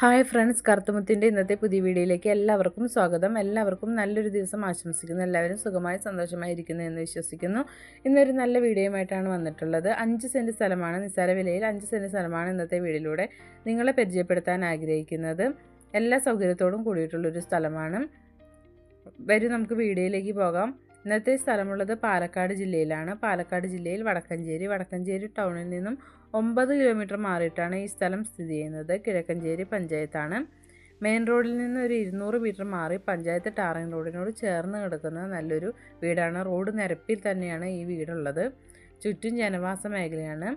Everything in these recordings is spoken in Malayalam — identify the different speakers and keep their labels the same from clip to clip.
Speaker 1: ഹായ് ഫ്രണ്ട്സ് കറുത്തുമുത്തിന്റെ ഇന്നത്തെ പുതിയ വീഡിയോയിലേക്ക് എല്ലാവർക്കും സ്വാഗതം. എല്ലാവർക്കും നല്ലൊരു ദിവസം ആശംസിക്കുന്നു. എല്ലാവരും സുഖമായി സന്തോഷമായിരിക്കുന്നു എന്ന് വിശ്വസിക്കുന്നു. ഇന്നൊരു നല്ല വീഡിയോയുമായിട്ടാണ് വന്നിട്ടുള്ളത്. അഞ്ച് സെന്റ് സ്ഥലമാണ് നിസ്സാര വിലയിൽ അഞ്ച് സെന്റ് സ്ഥലമാണ് ഇന്നത്തെ വീഡിയോയിലൂടെ നിങ്ങളെ പരിചയപ്പെടുത്താൻ ആഗ്രഹിക്കുന്നത്. എല്ലാ സൗകര്യത്തോടും കൂടിയിട്ടുള്ളൊരു സ്ഥലമാണ്. വരും നമുക്ക് വീഡിയോയിലേക്ക് പോകാം. ഇന്നത്തെ സ്ഥലമുള്ളത് പാലക്കാട് ജില്ലയിലാണ്. പാലക്കാട് ജില്ലയിൽ വടക്കഞ്ചേരി വടക്കഞ്ചേരി ടൗണിൽ നിന്നും ഒമ്പത് കിലോമീറ്റർ മാറിയിട്ടാണ് ഈ സ്ഥലം സ്ഥിതി ചെയ്യുന്നത്. കിഴക്കഞ്ചേരി പഞ്ചായത്താണ്. മെയിൻ റോഡിൽ നിന്ന് ഒരു ഇരുന്നൂറ് മീറ്റർ മാറി പഞ്ചായത്ത് ടാറിംഗ് റോഡിനോട് ചേർന്ന് കിടക്കുന്ന നല്ലൊരു വീടാണ്. റോഡ് നിരപ്പിൽ തന്നെയാണ് ഈ വീടുള്ളത്. ചുറ്റും ജനവാസ മേഖലയാണ്.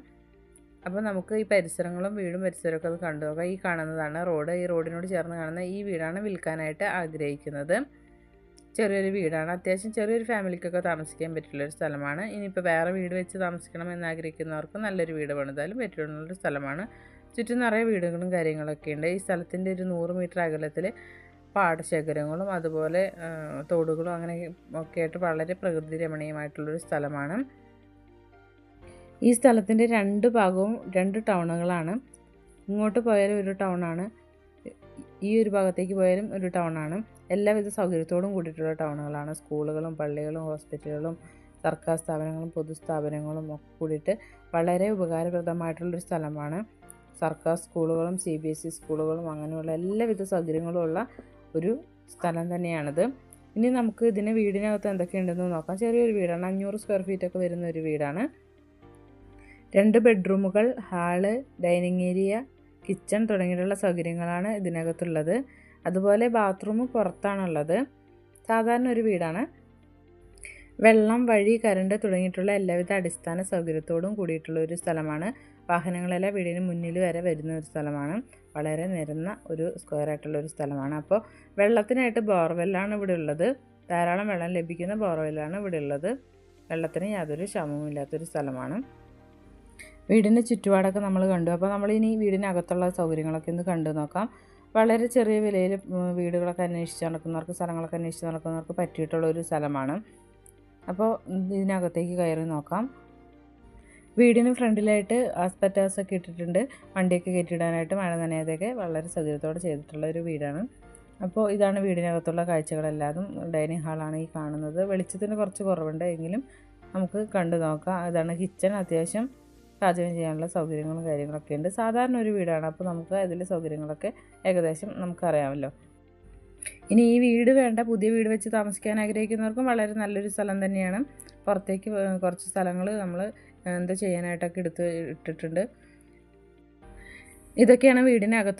Speaker 1: അപ്പോൾ നമുക്ക് ഈ പരിസരങ്ങളും വീടും പരിസരമൊക്കെ അത് കണ്ടു ഈ കാണുന്നതാണ് റോഡ്. ഈ റോഡിനോട് ചേർന്ന് കാണുന്ന ഈ വീടാണ് വിൽക്കാനായിട്ട് ആഗ്രഹിക്കുന്നത്. ചെറിയൊരു വീടാണ്. അത്യാവശ്യം ചെറിയൊരു ഫാമിലിക്കൊക്കെ താമസിക്കാൻ പറ്റുള്ളൊരു സ്ഥലമാണ്. ഇനിയിപ്പോൾ വേറെ വീട് വെച്ച് താമസിക്കണം എന്നാഗ്രഹിക്കുന്നവർക്ക് നല്ലൊരു വീട് പണിതാലും പറ്റുള്ളൊരു സ്ഥലമാണ്. ചുറ്റും നിറയെ വീടുകളും കാര്യങ്ങളൊക്കെ ഉണ്ട്. ഈ സ്ഥലത്തിന്റെ ഒരു നൂറ് മീറ്റർ അകലത്തിൽ പാടശേഖരങ്ങളും അതുപോലെ തോടുകളും അങ്ങനെ ഒക്കെ ആയിട്ട് വളരെ പ്രകൃതി രമണീയമായിട്ടുള്ളൊരു സ്ഥലമാണ്. ഈ സ്ഥലത്തിന്റെ രണ്ട് ഭാഗവും രണ്ട് ടൗണുകളാണ്. ഇങ്ങോട്ട് പോയാലും ഒരു ടൗണാണ്. ഈ ഒരു ഭാഗത്തേക്ക് പോയാലും ഒരു ടൗണാണ് എല്ലാവിധ സൗകര്യത്തോടും കൂടിയിട്ടുള്ള ടൗണുകളാണ് സ്കൂളുകളും പള്ളികളും ഹോസ്പിറ്റലുകളും സർക്കാർ സ്ഥാപനങ്ങളും പൊതുസ്ഥാപനങ്ങളും ഒക്കെ കൂടിയിട്ട് വളരെ ഉപകാരപ്രദമായിട്ടുള്ളൊരു സ്ഥലമാണ്. സർക്കാർ സ്കൂളുകളും സി ബി എസ് ഇ സ്കൂളുകളും അങ്ങനെയുള്ള എല്ലാവിധ സൗകര്യങ്ങളും ഉള്ള ഒരു സ്ഥലം തന്നെയാണിത്. ഇനി നമുക്ക് ഇതിന് വീടിനകത്ത് എന്തൊക്കെയുണ്ടെന്ന് നോക്കാം. ചെറിയൊരു വീടാണ്. അഞ്ഞൂറ് സ്ക്വയർ ഫീറ്റ് ഒക്കെ വരുന്ന ഒരു വീടാണ്. രണ്ട് ബെഡ്റൂമുകൾ ഹാൾ ഡൈനിങ് ഏരിയ കിച്ചൺ തുടങ്ങിയിട്ടുള്ള സൗകര്യങ്ങളാണ് ഇതിനകത്തുള്ളത്. അതുപോലെ ബാത്റൂം പുറത്താണുള്ളത്. സാധാരണ ഒരു വീടാണ്. വെള്ളം വഴി കരണ്ട് തുടങ്ങിയിട്ടുള്ള എല്ലാവിധ അടിസ്ഥാന സൗകര്യത്തോടും കൂടിയിട്ടുള്ള ഒരു സ്ഥലമാണ്. വാഹനങ്ങളെല്ലാം വീടിന് മുന്നിൽ വരെ വരുന്ന ഒരു സ്ഥലമാണ്. വളരെ നിരന്ന ഒരു സ്ക്വയർ ആയിട്ടുള്ള ഒരു സ്ഥലമാണ്. അപ്പോൾ വെള്ളത്തിനായിട്ട് ബോർവെല്ലാണ് ഇവിടെ ഉള്ളത്. ധാരാളം വെള്ളം ലഭിക്കുന്ന ബോർവെല്ലാണ് ഇവിടെ ഉള്ളത്. വെള്ളത്തിന് യാതൊരു ക്ഷമവുമില്ലാത്തൊരു സ്ഥലമാണ്. വീടിന്റെ ചുറ്റുപാടൊക്കെ നമ്മൾ കണ്ടു. അപ്പോൾ നമ്മളിനി വീടിനകത്തുള്ള സൗകര്യങ്ങളൊക്കെ ഒന്ന് കണ്ടു നോക്കാം. വളരെ ചെറിയ വിലയിൽ വീടുകളൊക്കെ അന്വേഷിച്ച് നടക്കുന്നവർക്ക് സ്ഥലങ്ങളൊക്കെ അന്വേഷിച്ച് നടക്കുന്നവർക്ക് പറ്റിയിട്ടുള്ള ഒരു സ്ഥലമാണ്. അപ്പോൾ ഇതിനകത്തേക്ക് കയറി നോക്കാം. വീടിന് ഫ്രണ്ടിലായിട്ട് ആസ്പെറ്റാസ് ഒക്കെ ഇട്ടിട്ടുണ്ട്. വണ്ടിയൊക്കെ കയറ്റിയിടാനായിട്ട് മഴ നനയാതെയൊക്കെ വളരെ സൗകര്യത്തോടെ ചെയ്തിട്ടുള്ള ഒരു വീടാണ്. അപ്പോൾ ഇതാണ് വീടിനകത്തുള്ള കാഴ്ചകളെല്ലാതും ഡൈനിങ് ഹാളാണ് ഈ കാണുന്നത്. വെളിച്ചത്തിന് കുറച്ച് കുറവുണ്ട് എങ്കിലും നമുക്ക് കണ്ടു നോക്കാം. അതാണ് കിച്ചൺ. അത്യാവശ്യം പാചകം ചെയ്യാനുള്ള സൗകര്യങ്ങളും കാര്യങ്ങളൊക്കെ ഉണ്ട്. സാധാരണ ഒരു വീടാണ്. അപ്പോൾ നമുക്ക് അതിലെ സൗകര്യങ്ങളൊക്കെ ഏകദേശം നമുക്കറിയാമല്ലോ. ഇനി ഈ വീട് വേണ്ട പുതിയ വീട് വെച്ച് താമസിക്കാൻ ആഗ്രഹിക്കുന്നവർക്കും വളരെ നല്ലൊരു സ്ഥലം തന്നെയാണ്. പുറത്തേക്ക് കുറച്ച് സ്ഥലങ്ങൾ നമ്മൾ എന്താ ചെയ്യാനായിട്ടൊക്കെ എടുത്ത് ഇട്ടിട്ടുണ്ട്. ഇതൊക്കെയാണ് വീടിനകത്തുള്ള